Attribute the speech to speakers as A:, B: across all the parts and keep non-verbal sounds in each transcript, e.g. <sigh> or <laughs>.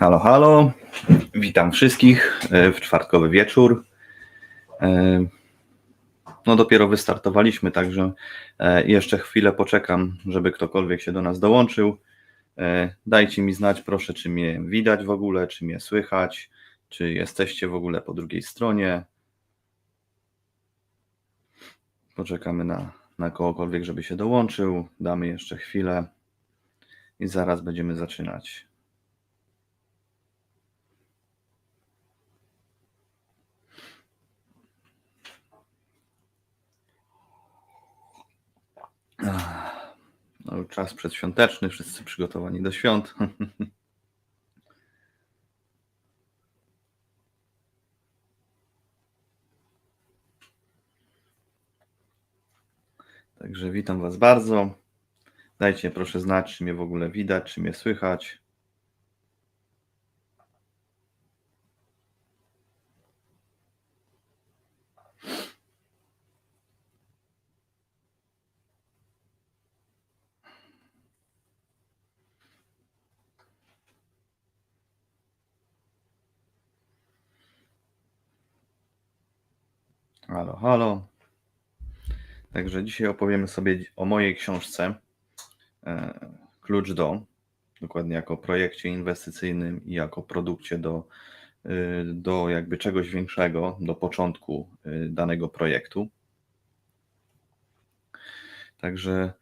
A: Halo, halo. Witam wszystkich e, w czwartkowy wieczór. E, No dopiero wystartowaliśmy, także e, jeszcze chwilę poczekam, żeby ktokolwiek się do nas dołączył. Dajcie mi znać, proszę, czy mnie widać w ogóle, czy mnie słychać, czy jesteście w ogóle po drugiej stronie. Poczekamy na, na kogokolwiek, żeby się dołączył. Damy jeszcze chwilę i zaraz będziemy zaczynać. No, czas przedświąteczny, wszyscy przygotowani do świąt. <laughs> Także witam Was bardzo. Dajcie proszę znać, czy mnie w ogóle widać, czy mnie słychać. Halo. Także dzisiaj opowiemy sobie o mojej książce e, Klucz do, dokładnie jako projekcie inwestycyjnym i jako produkcie do, y, do jakby czegoś większego, do początku y, danego projektu. Także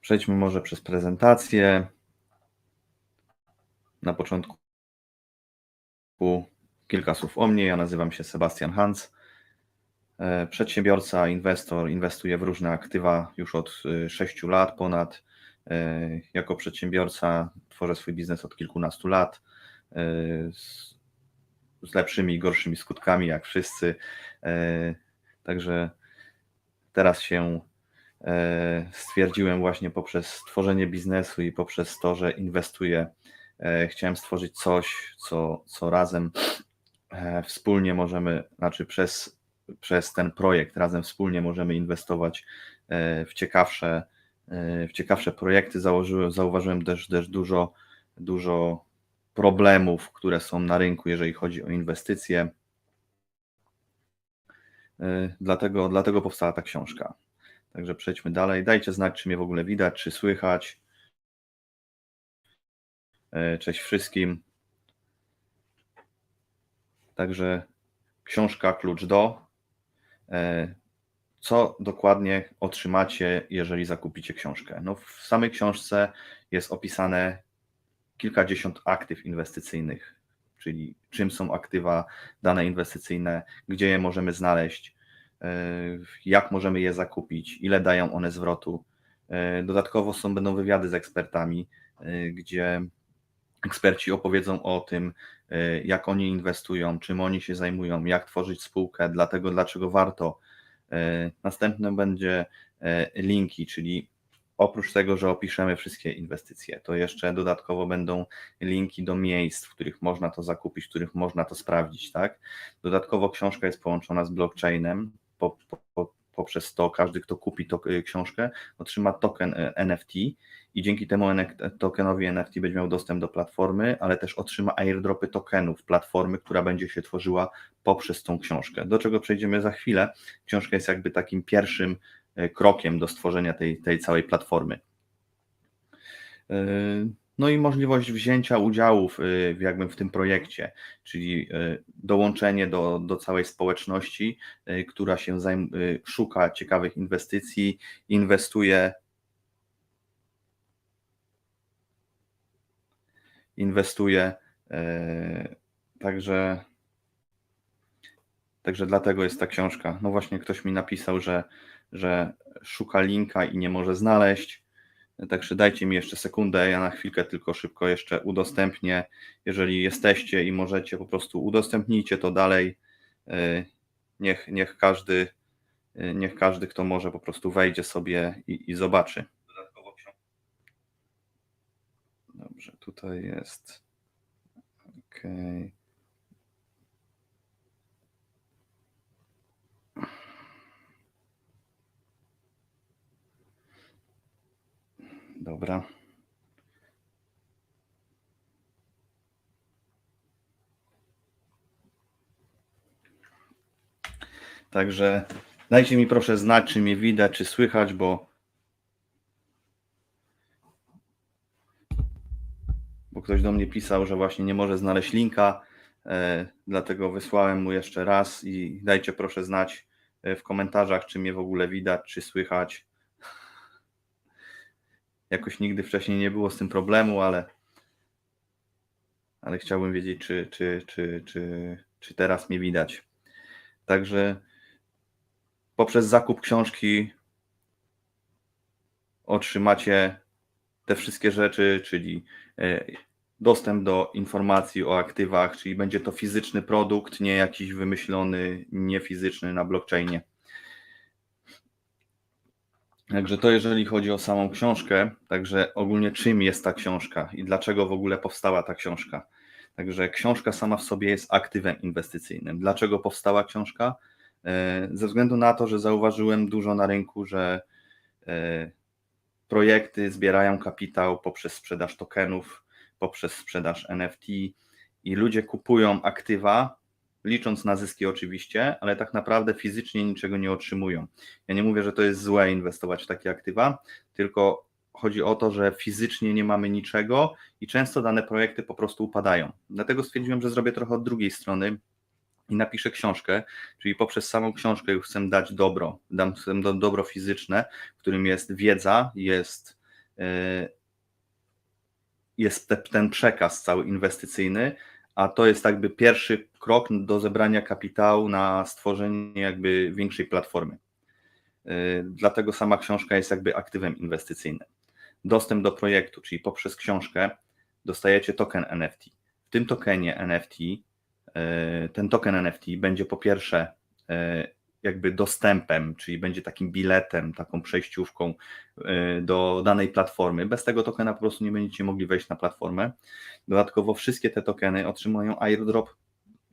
A: przejdźmy może przez prezentację. Na początku kilka słów o mnie. Ja nazywam się Sebastian Hans. E, Przedsiębiorca, inwestor, inwestuje w różne aktywa już od 6 lat ponad. E, Jako przedsiębiorca tworzę swój biznes od kilkunastu lat e, z, z lepszymi i gorszymi skutkami, jak wszyscy. E, Także teraz się e, stwierdziłem właśnie poprzez tworzenie biznesu i poprzez to, że inwestuję, e, chciałem stworzyć coś, co, co razem e, wspólnie możemy, znaczy przez przez ten projekt razem wspólnie możemy inwestować e, w ciekawsze, e, w ciekawsze projekty. Założyłem, zauważyłem też, też dużo, dużo problemów, które są na rynku, jeżeli chodzi o inwestycje. E, Dlatego, dlatego powstała ta książka. Także przejdźmy dalej. Dajcie znać, czy mnie w ogóle widać, czy słychać. Cześć wszystkim. Także książka Klucz do. E, Co dokładnie otrzymacie, jeżeli zakupicie książkę? No, w samej książce jest opisane kilkadziesiąt aktyw inwestycyjnych, czyli czym są aktywa dane inwestycyjne, gdzie je możemy znaleźć, e, jak możemy je zakupić, ile dają one zwrotu. E, Dodatkowo są będą wywiady z ekspertami, gdzie eksperci opowiedzą o tym, e, jak oni inwestują, czym oni się zajmują, jak tworzyć spółkę, dlatego dlaczego warto. E, Następne będzie e, linki, czyli oprócz tego, że opiszemy wszystkie inwestycje, to jeszcze dodatkowo będą linki do miejsc, w których można to zakupić, w których można to sprawdzić, tak? Dodatkowo książka jest połączona z blockchainem, po, po, poprzez to każdy, kto kupi to, książkę, otrzyma token NFT i dzięki temu tokenowi NFT będzie miał dostęp do platformy, ale też otrzyma airdropy tokenów platformy, która będzie się tworzyła poprzez tą książkę. Do czego przejdziemy za chwilę. Książka jest jakby takim pierwszym krokiem do stworzenia tej, tej całej platformy. No i możliwość wzięcia udziału w, jakby w tym projekcie, czyli dołączenie do, do całej społeczności, która się zajm, szuka ciekawych inwestycji, inwestuje inwestuje. Także, także dlatego jest ta książka. No właśnie ktoś mi napisał, że, że szuka linka i nie może znaleźć. Także dajcie mi jeszcze sekundę, ja na chwilkę tylko szybko jeszcze udostępnię. Jeżeli jesteście i możecie, po prostu udostępnijcie to dalej. Niech, niech każdy, niech każdy, kto może, po prostu wejdzie sobie i, i zobaczy. Dobrze, tutaj jest. OK. Dobra. Także dajcie mi proszę znać, czy mnie widać, czy słychać, bo ktoś do mnie pisał, że właśnie nie może znaleźć linka, e, dlatego wysłałem mu jeszcze raz i dajcie proszę znać e, w komentarzach, czy mnie w ogóle widać, czy słychać. Jakoś nigdy wcześniej nie było z tym problemu, ale, ale chciałbym wiedzieć, czy, czy, czy, czy, czy teraz mnie widać. Także poprzez zakup książki otrzymacie te wszystkie rzeczy, czyli e, dostęp do informacji o aktywach, czyli będzie to fizyczny produkt, nie jakiś wymyślony, niefizyczny na blockchainie. Także to jeżeli chodzi o samą książkę, także ogólnie czym jest ta książka i dlaczego w ogóle powstała ta książka. Także książka sama w sobie jest aktywem inwestycyjnym. Dlaczego powstała książka? E, ze względu na to, że zauważyłem dużo na rynku, że e, projekty zbierają kapitał poprzez sprzedaż tokenów, poprzez sprzedaż NFT i ludzie kupują aktywa, licząc na zyski oczywiście, ale tak naprawdę fizycznie niczego nie otrzymują. Ja nie mówię, że to jest złe inwestować w takie aktywa, tylko chodzi o to, że fizycznie nie mamy niczego i często dane projekty po prostu upadają. Dlatego stwierdziłem, że zrobię trochę od drugiej strony i napiszę książkę, czyli poprzez samą książkę już chcę dać dobro, dam chcę dobro fizyczne, którym jest wiedza, jest, e, jest te, ten przekaz cały inwestycyjny, a to jest jakby pierwszy krok do zebrania kapitału na stworzenie jakby większej platformy. E, dlatego sama książka jest jakby aktywem inwestycyjnym. Dostęp do projektu, czyli poprzez książkę dostajecie token NFT. W tym tokenie NFT E, ten token NFT będzie po pierwsze e, jakby dostępem, czyli będzie takim biletem, taką przejściówką e, do danej platformy. Bez tego tokena po prostu nie będziecie mogli wejść na platformę. Dodatkowo wszystkie te tokeny otrzymują airdrop,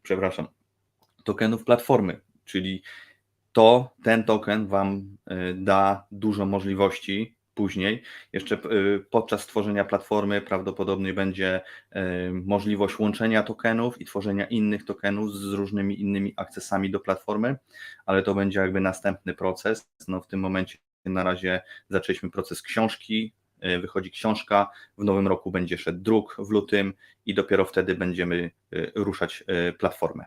A: przepraszam, tokenów platformy, czyli to ten token Wam da dużo możliwości później. Jeszcze y, podczas tworzenia platformy prawdopodobnie będzie y, możliwość łączenia tokenów i tworzenia innych tokenów z różnymi innymi akcesami do platformy, ale to będzie jakby następny proces. No w tym momencie na razie zaczęliśmy proces książki, y, wychodzi książka, w nowym roku będzie szedł druk w lutym i dopiero wtedy będziemy ruszać platformę.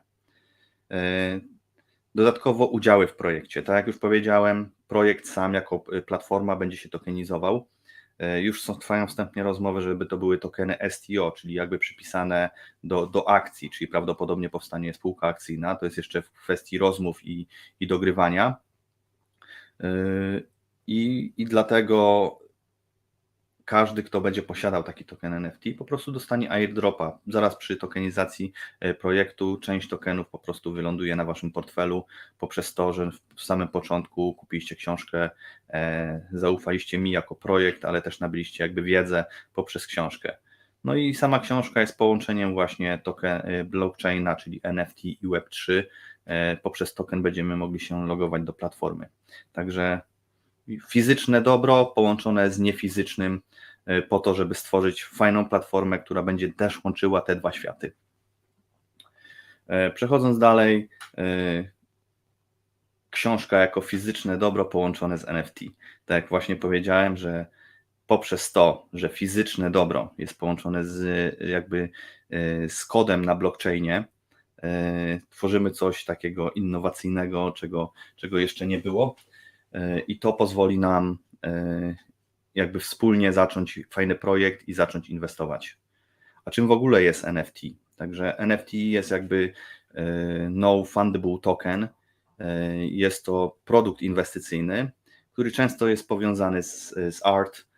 A: Dodatkowo udziały w projekcie. Tak jak już powiedziałem, projekt sam jako y, platforma będzie się tokenizował. E, już są, trwają wstępnie rozmowy, żeby to były tokeny STO, czyli jakby przypisane do, do akcji, czyli prawdopodobnie powstanie spółka akcyjna. To jest jeszcze w kwestii rozmów i, i dogrywania. E, I, I dlatego każdy, kto będzie posiadał taki token NFT, po prostu dostanie airdropa. Zaraz przy tokenizacji e, projektu część tokenów po prostu wyląduje na waszym portfelu poprzez to, że w samym początku kupiliście książkę, e, zaufaliście mi jako projekt, ale też nabyliście jakby wiedzę poprzez książkę. No i sama książka jest połączeniem właśnie token e, blockchaina, czyli NFT i Web3. Poprzez token będziemy mogli się logować do platformy. Także fizyczne dobro połączone z niefizycznym e, po to, żeby stworzyć fajną platformę, która będzie też łączyła te dwa światy. E, przechodząc dalej, e, książka jako fizyczne dobro połączone z NFT. Tak jak właśnie powiedziałem, że poprzez to, że fizyczne dobro jest połączone z jakby z kodem na blockchainie, tworzymy coś takiego innowacyjnego, czego, czego jeszcze nie było i to pozwoli nam e, jakby wspólnie zacząć fajny projekt i zacząć inwestować. A czym w ogóle jest NFT? Także NFT jest jakby e, no fundable token. E, jest to produkt inwestycyjny, który często jest powiązany z, z art.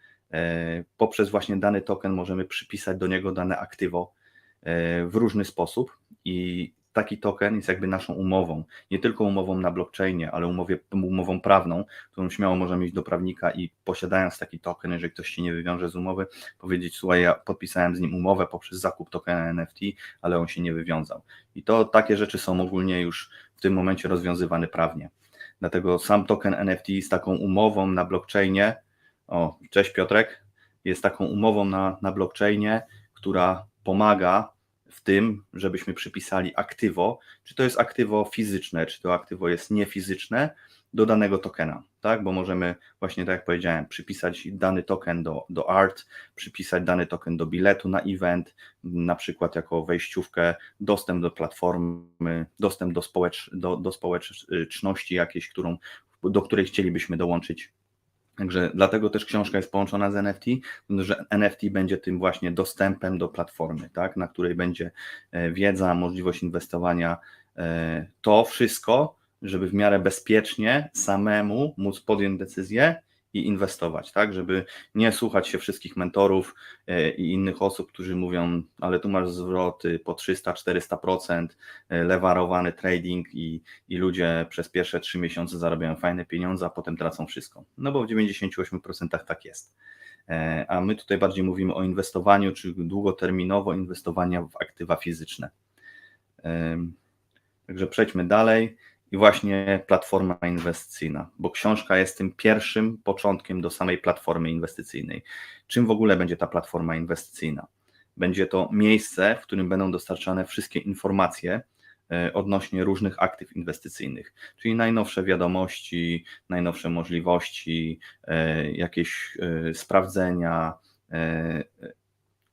A: Poprzez właśnie dany token możemy przypisać do niego dane aktywo w różny sposób i taki token jest jakby naszą umową, nie tylko umową na blockchainie, ale umowie, umową prawną, którą śmiało możemy iść do prawnika i posiadając taki token, jeżeli ktoś się nie wywiąże z umowy, powiedzieć, słuchaj, ja podpisałem z nim umowę poprzez zakup tokena NFT, ale on się nie wywiązał. I to takie rzeczy są ogólnie już w tym momencie rozwiązywane prawnie. Dlatego sam token NFT z taką umową na blockchainie, o, cześć Piotrek, jest taką umową na, na blockchainie, która pomaga w tym, żebyśmy przypisali aktywo, czy to jest aktywo fizyczne, czy to aktywo jest niefizyczne, do danego tokena, tak? Bo możemy właśnie, tak jak powiedziałem, przypisać dany token do, do art, przypisać dany token do biletu na event, na przykład jako wejściówkę, dostęp do platformy, dostęp do, społecz, do, do społeczności jakiejś, którą, do której chcielibyśmy dołączyć Także dlatego też książka jest połączona z NFT, że NFT będzie tym właśnie dostępem do platformy, tak, na której będzie e, wiedza, możliwość inwestowania. E, to wszystko, żeby w miarę bezpiecznie samemu móc podjąć decyzję i inwestować, tak, żeby nie słuchać się wszystkich mentorów e, i innych osób, którzy mówią, ale tu masz zwroty po 300-400%, e, lewarowany trading i, i ludzie przez pierwsze trzy miesiące zarabiają fajne pieniądze, a potem tracą wszystko. No bo w 98% tak jest. E, a my tutaj bardziej mówimy o inwestowaniu, czy długoterminowo inwestowania w aktywa fizyczne. Także przejdźmy dalej i właśnie platforma inwestycyjna, bo książka jest tym pierwszym początkiem do samej platformy inwestycyjnej. Czym w ogóle będzie ta platforma inwestycyjna? Będzie to miejsce, w którym będą dostarczane wszystkie informacje e, odnośnie różnych aktyw inwestycyjnych, czyli najnowsze wiadomości, najnowsze możliwości, e, jakieś e, sprawdzenia,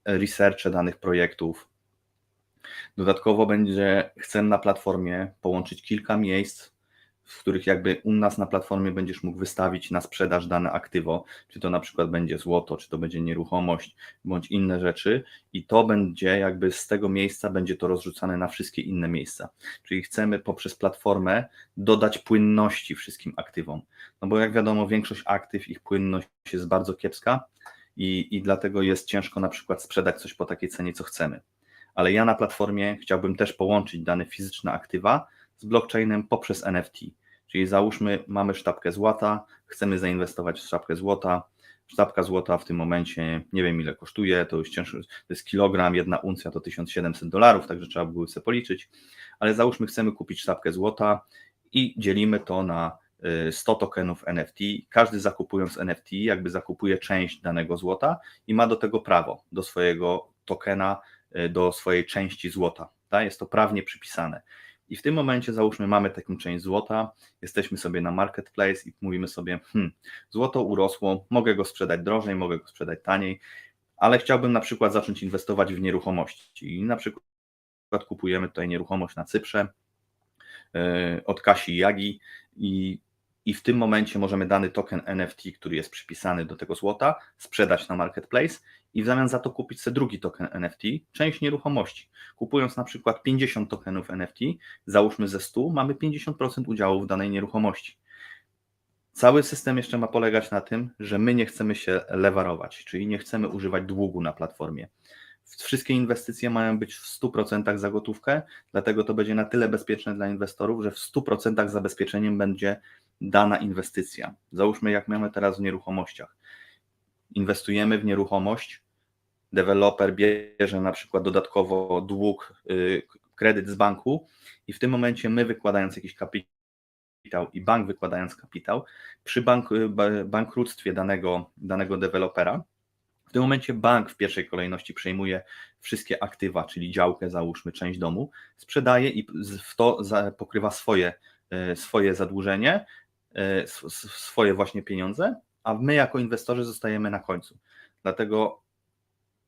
A: researche danych projektów, Dodatkowo będzie, chcemy na platformie połączyć kilka miejsc, w których jakby u nas na platformie będziesz mógł wystawić na sprzedaż dane aktywo, czy to na przykład będzie złoto, czy to będzie nieruchomość, bądź inne rzeczy i to będzie jakby z tego miejsca będzie to rozrzucane na wszystkie inne miejsca. Czyli chcemy poprzez platformę dodać płynności wszystkim aktywom. No bo jak wiadomo, większość aktyw, ich płynność jest bardzo kiepska i, i dlatego jest ciężko na przykład sprzedać coś po takiej cenie, co chcemy ale ja na platformie chciałbym też połączyć dane fizyczne aktywa z blockchainem poprzez NFT. Czyli załóżmy, mamy sztabkę złota, chcemy zainwestować w sztabkę złota. Sztabka złota w tym momencie nie wiem ile kosztuje, to już ciężko, to jest kilogram, jedna uncja to 1700 dolarów, także trzeba było sobie policzyć, ale załóżmy, chcemy kupić sztabkę złota i dzielimy to na 100 y, tokenów NFT. Każdy zakupując NFT, jakby zakupuje część danego złota i ma do tego prawo, do swojego tokena do swojej części złota. Tak? Jest to prawnie przypisane. I w tym momencie, załóżmy, mamy taką część złota, jesteśmy sobie na marketplace i mówimy sobie, hmm, złoto urosło, mogę go sprzedać drożej, mogę go sprzedać taniej, ale chciałbym na przykład zacząć inwestować w nieruchomości. I na przykład kupujemy tutaj nieruchomość na Cyprze yy, od Kasi Jagi i i w tym momencie możemy dany token NFT, który jest przypisany do tego złota, sprzedać na marketplace i w zamian za to kupić sobie drugi token NFT, część nieruchomości. Kupując na przykład 50 tokenów NFT, załóżmy ze 100, mamy 50% udziału w danej nieruchomości. Cały system jeszcze ma polegać na tym, że my nie chcemy się lewarować, czyli nie chcemy używać długu na platformie. Wszystkie inwestycje mają być w 100% za gotówkę, dlatego to będzie na tyle bezpieczne dla inwestorów, że w 100% zabezpieczeniem będzie dana inwestycja. Załóżmy, jak mamy teraz w nieruchomościach. Inwestujemy w nieruchomość, deweloper bierze na przykład dodatkowo dług, y, kredyt z banku i w tym momencie my wykładając jakiś kapitał i bank wykładając kapitał, przy bank, y, bankructwie danego, danego dewelopera, w tym momencie bank w pierwszej kolejności przejmuje wszystkie aktywa, czyli działkę, załóżmy część domu, sprzedaje i w to pokrywa swoje, y, swoje zadłużenie, swoje właśnie pieniądze, a my jako inwestorzy zostajemy na końcu. Dlatego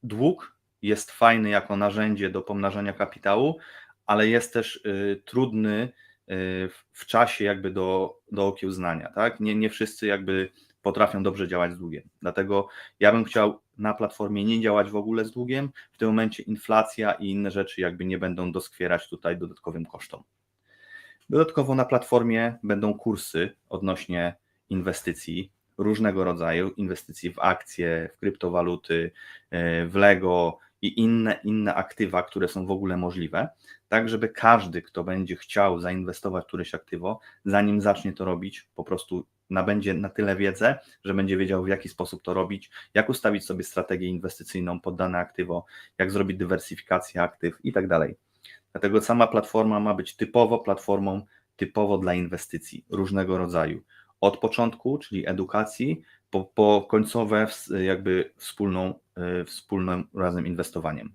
A: dług jest fajny jako narzędzie do pomnażania kapitału, ale jest też y, trudny y, w czasie jakby do, do okiełznania. Tak? Nie, nie wszyscy jakby potrafią dobrze działać z długiem. Dlatego ja bym chciał na platformie nie działać w ogóle z długiem. W tym momencie inflacja i inne rzeczy jakby nie będą doskwierać tutaj dodatkowym kosztom. Dodatkowo na platformie będą kursy odnośnie inwestycji różnego rodzaju, inwestycji w akcje, w kryptowaluty, e, w Lego i inne, inne aktywa, które są w ogóle możliwe, tak żeby każdy, kto będzie chciał zainwestować w któreś aktywo, zanim zacznie to robić, po prostu nabędzie na tyle wiedzę, że będzie wiedział w jaki sposób to robić, jak ustawić sobie strategię inwestycyjną pod dane aktywo, jak zrobić dywersyfikację aktyw i tak dalej. Dlatego sama platforma ma być typowo platformą typowo dla inwestycji różnego rodzaju. Od początku, czyli edukacji, po, po końcowe jakby wspólną, e, wspólnym razem inwestowaniem.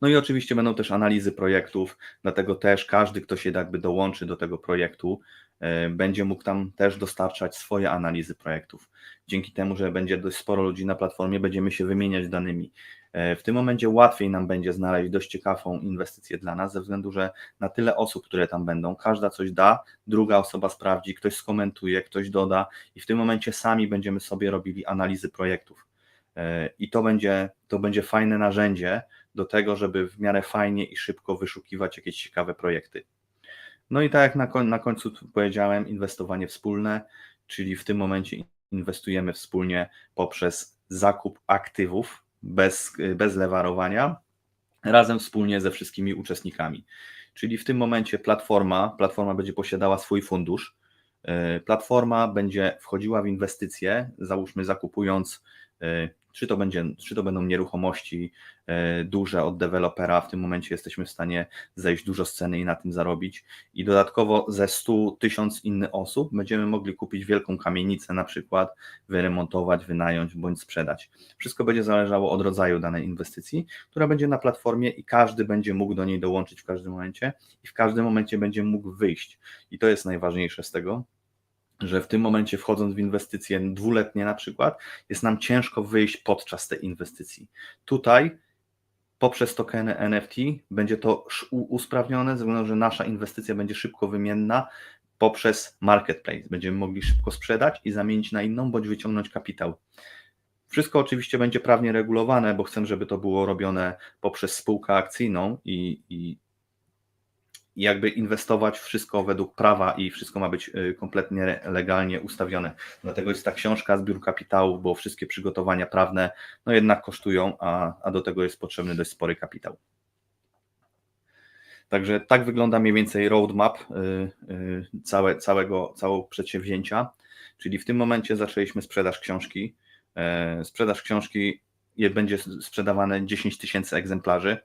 A: No i oczywiście będą też analizy projektów, dlatego też każdy, kto się jakby dołączy do tego projektu, e, będzie mógł tam też dostarczać swoje analizy projektów. Dzięki temu, że będzie dość sporo ludzi na platformie, będziemy się wymieniać danymi. E, w tym momencie łatwiej nam będzie znaleźć dość ciekawą inwestycję dla nas, ze względu, że na tyle osób, które tam będą, każda coś da, druga osoba sprawdzi, ktoś skomentuje, ktoś doda i w tym momencie sami będziemy sobie robili analizy projektów. E, I to będzie, to będzie fajne narzędzie do tego, żeby w miarę fajnie i szybko wyszukiwać jakieś ciekawe projekty. No i tak jak na, koń, na końcu powiedziałem, inwestowanie wspólne, czyli w tym momencie inwestujemy wspólnie poprzez zakup aktywów bez, bez lewarowania, razem wspólnie ze wszystkimi uczestnikami. Czyli w tym momencie platforma, platforma będzie posiadała swój fundusz, platforma będzie wchodziła w inwestycje, załóżmy zakupując e, czy to, będzie, czy to będą nieruchomości e, duże od dewelopera, w tym momencie jesteśmy w stanie zejść dużo z ceny i na tym zarobić. I dodatkowo ze 100 tysiąc innych osób będziemy mogli kupić wielką kamienicę, na przykład wyremontować, wynająć bądź sprzedać. Wszystko będzie zależało od rodzaju danej inwestycji, która będzie na platformie i każdy będzie mógł do niej dołączyć w każdym momencie i w każdym momencie będzie mógł wyjść. I to jest najważniejsze z tego, że w tym momencie wchodząc w inwestycje dwuletnie na przykład, jest nam ciężko wyjść podczas tej inwestycji. Tutaj poprzez tokeny NFT będzie to usprawnione, ze względu, że nasza inwestycja będzie szybko wymienna poprzez marketplace. Będziemy mogli szybko sprzedać i zamienić na inną, bądź wyciągnąć kapitał. Wszystko oczywiście będzie prawnie regulowane, bo chcę, żeby to było robione poprzez spółkę akcyjną i, i i jakby inwestować wszystko według prawa i wszystko ma być y, kompletnie legalnie ustawione. Dlatego jest ta książka, zbiór kapitału, bo wszystkie przygotowania prawne no jednak kosztują, a, a do tego jest potrzebny dość spory kapitał. Także tak wygląda mniej więcej roadmap y, y, całe, całego, całego przedsięwzięcia. Czyli w tym momencie zaczęliśmy sprzedaż książki. E, sprzedaż książki będzie sprzedawane 10 tysięcy egzemplarzy.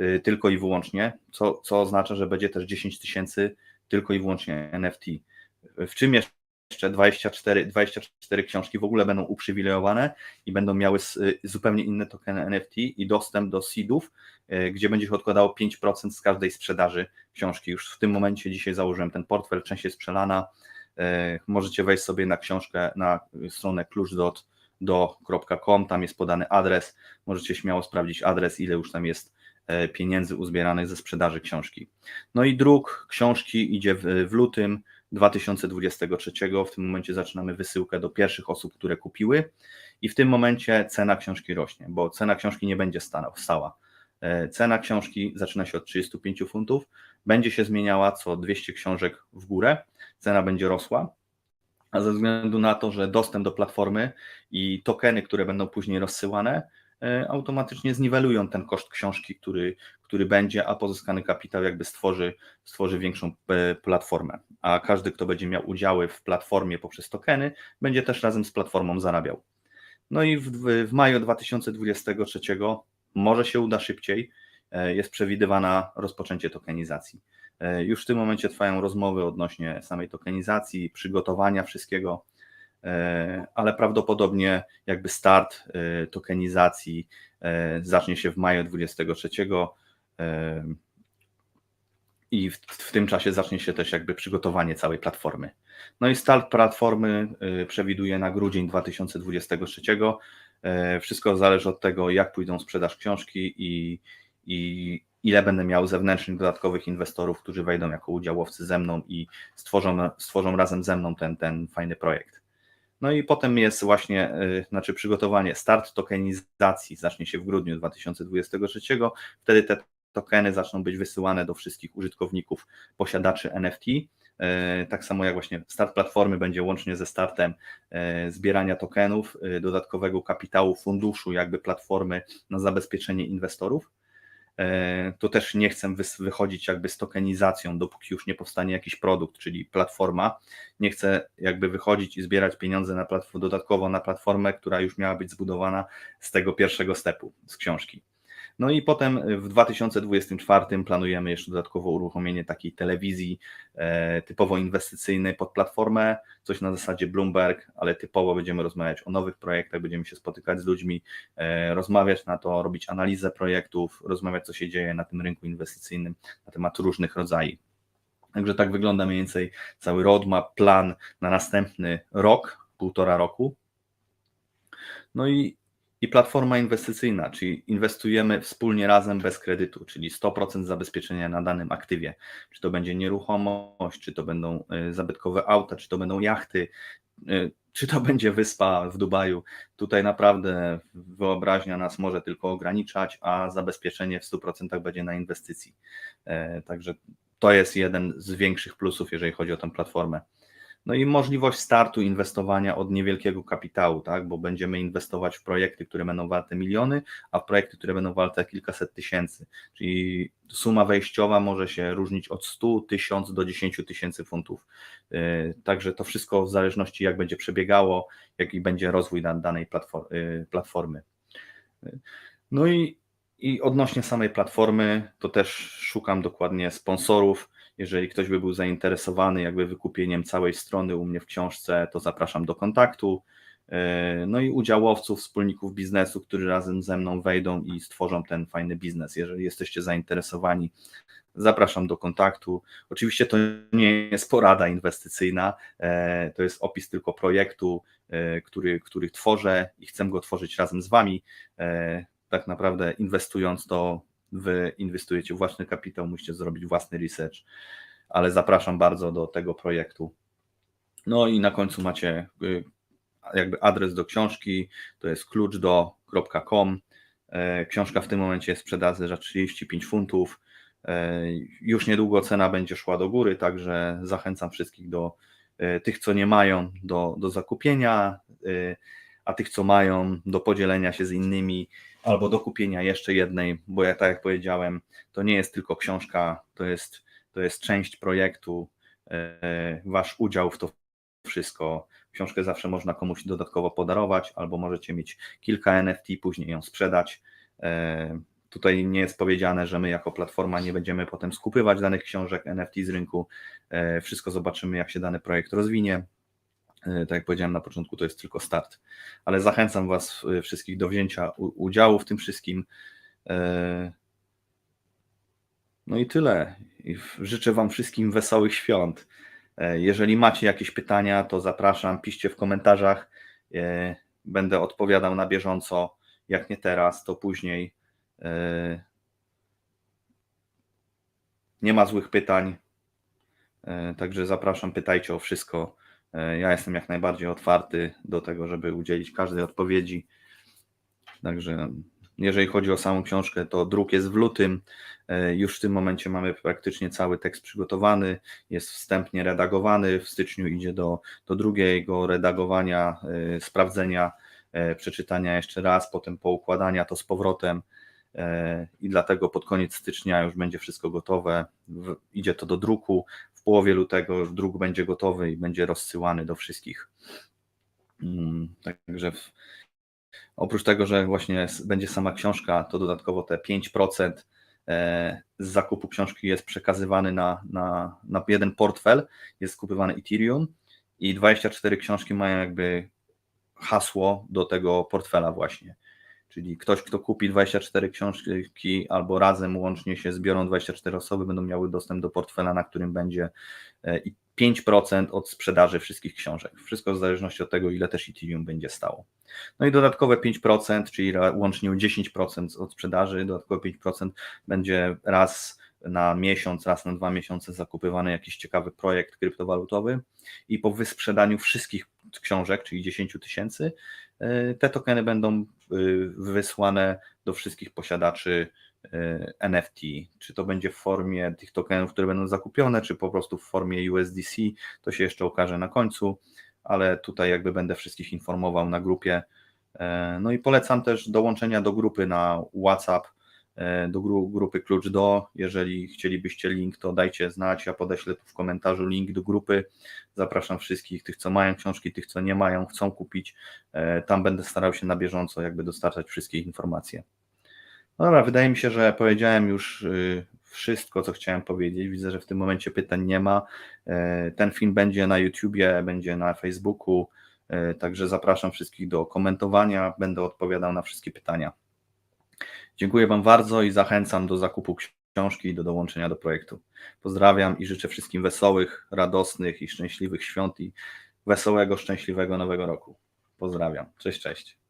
A: Y, tylko i wyłącznie, co, co oznacza, że będzie też 10 tysięcy tylko i wyłącznie NFT. W czym jeszcze 24, 24 książki w ogóle będą uprzywilejowane i będą miały y, zupełnie inne tokeny NFT i dostęp do seedów, y, gdzie będzie się odkładało 5% z każdej sprzedaży książki. Już w tym momencie dzisiaj założyłem ten portfel, część jest sprzedana. Możecie wejść sobie na książkę, na stronę klucz.com, tam jest podany adres. Możecie śmiało sprawdzić adres, ile już tam jest pieniędzy uzbieranych ze sprzedaży książki. No i druk książki idzie w, w lutym 2023. W tym momencie zaczynamy wysyłkę do pierwszych osób, które kupiły, i w tym momencie cena książki rośnie, bo cena książki nie będzie stała. E, cena książki zaczyna się od 35 funtów, będzie się zmieniała co 200 książek w górę, cena będzie rosła, a ze względu na to, że dostęp do platformy i tokeny, które będą później rozsyłane, E, automatycznie zniwelują ten koszt książki, który, który będzie, a pozyskany kapitał jakby stworzy, stworzy większą e, platformę. A każdy, kto będzie miał udziały w platformie poprzez tokeny, będzie też razem z platformą zarabiał. No i w, w maju 2023 może się uda szybciej, e, jest przewidywana rozpoczęcie tokenizacji. Już w tym momencie trwają rozmowy odnośnie samej tokenizacji, przygotowania wszystkiego. E, ale prawdopodobnie jakby start e, tokenizacji e, zacznie się w maju 23 i w, w, tym czasie zacznie się też jakby przygotowanie całej platformy. No i start platformy przewiduje na grudzień 2023. Wszystko zależy od tego, jak pójdą sprzedaż książki i, i ile będę miał zewnętrznych dodatkowych inwestorów, którzy wejdą jako udziałowcy ze mną i stworzą, stworzą razem ze mną ten, ten fajny projekt. No i potem jest właśnie, y, znaczy przygotowanie, start tokenizacji zacznie się w grudniu 2023. Wtedy te tokeny zaczną być wysyłane do wszystkich użytkowników, posiadaczy NFT. Y, tak samo jak właśnie start platformy będzie łącznie ze startem y, zbierania tokenów, dodatkowego kapitału funduszu, jakby platformy na zabezpieczenie inwestorów. E, to też nie chcę wychodzić jakby z tokenizacją, dopóki już nie powstanie jakiś produkt, czyli platforma. Nie chcę jakby wychodzić i zbierać pieniądze na dodatkowo na platformę, która już miała być zbudowana z tego pierwszego stepu, z książki. No i potem w 2024 planujemy jeszcze dodatkowo uruchomienie takiej telewizji e, typowo inwestycyjnej pod platformę, coś na zasadzie Bloomberg, ale typowo będziemy rozmawiać o nowych projektach, będziemy się spotykać z ludźmi, e, rozmawiać na to, robić analizę projektów, rozmawiać co się dzieje na tym rynku inwestycyjnym na temat różnych rodzajów. Także tak wygląda mniej więcej cały roadmap, plan na następny rok, półtora roku. No i, i platforma inwestycyjna, czyli inwestujemy wspólnie razem bez kredytu, czyli 100% zabezpieczenia na danym aktywie. Czy to będzie nieruchomość, czy to będą y, zabytkowe auta, czy to będą jachty, y, czy to <laughs> będzie wyspa w Dubaju. Tutaj naprawdę wyobraźnia nas może tylko ograniczać, a zabezpieczenie w 100% będzie na inwestycji. E, także to jest jeden z większych plusów, jeżeli chodzi o tę platformę. No i możliwość startu inwestowania od niewielkiego kapitału, tak? bo będziemy inwestować w projekty, które będą warte miliony, a w projekty, które będą warte kilkaset tysięcy. Czyli suma wejściowa może się różnić od 100, 1000 do 10 tysięcy funtów. Yy, także to wszystko w zależności jak będzie przebiegało, jaki będzie rozwój danej yy, platformy. Yy, no i, i odnośnie samej platformy, to też szukam dokładnie sponsorów jeżeli ktoś by był zainteresowany jakby wykupieniem całej strony u mnie w książce, to zapraszam do kontaktu. E, no i udziałowców, wspólników biznesu, którzy razem ze mną wejdą i stworzą ten fajny biznes. Jeżeli jesteście zainteresowani, zapraszam do kontaktu. Oczywiście to nie jest porada inwestycyjna, e, to jest opis tylko projektu, e, który, który tworzę i chcę go tworzyć razem z Wami. Tak naprawdę inwestując to wy inwestujecie własny kapitał, musicie zrobić własny research, ale zapraszam bardzo do tego projektu. No i na końcu macie y, jakby adres do książki, to jest kluczdo.com. E, książka w tym momencie jest sprzedaży za 35 funtów. E, już niedługo cena będzie szła do góry, także zachęcam wszystkich do e, tych, co nie mają, do, do zakupienia, a tych, co mają, do podzielenia się z innymi albo do kupienia jeszcze jednej, bo ja tak jak powiedziałem, to nie jest tylko książka, to jest, to jest część projektu, e, wasz udział w to wszystko. Książkę zawsze można komuś dodatkowo podarować, albo możecie mieć kilka NFT, później ją sprzedać. E, tutaj nie jest powiedziane, że my jako platforma nie będziemy potem skupywać danych książek NFT z rynku. E, wszystko zobaczymy, jak się dany projekt rozwinie. E, tak jak powiedziałem na początku, to jest tylko start. Ale zachęcam Was e, wszystkich do wzięcia udziału w tym wszystkim. E, no i tyle. Życzę Wam wszystkim wesołych świąt. Jeżeli macie jakieś pytania, to zapraszam, piszcie w komentarzach. Będę odpowiadał na bieżąco. Jak nie teraz, to później. Nie ma złych pytań. Także zapraszam, pytajcie o wszystko. E, ja jestem jak najbardziej otwarty do tego, żeby udzielić każdej odpowiedzi. Także jeżeli chodzi o samą książkę, to druk jest w lutym. E, już w tym momencie mamy praktycznie cały tekst przygotowany, jest wstępnie redagowany. W styczniu idzie do, do drugiego redagowania, e, sprawdzenia, przeczytania jeszcze raz, potem poukładania to z powrotem. I dlatego pod koniec stycznia już będzie wszystko gotowe. Idzie to do druku połowie lutego już druk będzie gotowy i będzie rozsyłany do wszystkich. Mm, także w, oprócz tego, że właśnie będzie sama książka, to dodatkowo te 5% e, z zakupu książki jest przekazywany na, na, na jeden portfel, jest skupywany Ethereum i 24 książki mają jakby hasło do tego portfela właśnie. Czyli ktoś, kto kupi 24 książki albo razem łącznie się zbiorą 24 osoby, będą miały dostęp do portfela, na którym będzie e, i 5% od sprzedaży wszystkich książek. Wszystko w zależności od tego, ile też Ethereum będzie stało. No i dodatkowe 5%, czyli łącznie 10% od sprzedaży, dodatkowe 5% będzie raz na miesiąc, raz na dwa miesiące zakupywany jakiś ciekawy projekt kryptowalutowy i po wysprzedaniu wszystkich książek, czyli 10 tysięcy, e, te tokeny będą e, wysłane do wszystkich posiadaczy e, NFT. Czy to będzie w formie tych tokenów, które będą zakupione, czy po prostu w formie USDC, to się jeszcze okaże na końcu, ale tutaj jakby będę wszystkich informował na grupie. No i polecam też dołączenia do grupy na WhatsApp E, do grupy Klucz Do. Jeżeli chcielibyście link, to dajcie znać. Ja podeślę tu w komentarzu link do grupy. Zapraszam wszystkich, tych, co mają książki, tych, co nie mają, chcą kupić. E, tam będę starał się na bieżąco jakby dostarczać wszystkie informacje. Dobra, wydaje mi się, że powiedziałem już y, wszystko, co chciałem powiedzieć. Widzę, że w tym momencie pytań nie ma. E, Ten film będzie na YouTubie, będzie na Facebooku, e, także zapraszam wszystkich do komentowania. Będę odpowiadał na wszystkie pytania. Dziękuję Wam bardzo i zachęcam do zakupu książki i do dołączenia do projektu. Pozdrawiam i życzę wszystkim wesołych, radosnych i szczęśliwych świąt i wesołego, szczęśliwego nowego roku. Pozdrawiam. Cześć, cześć.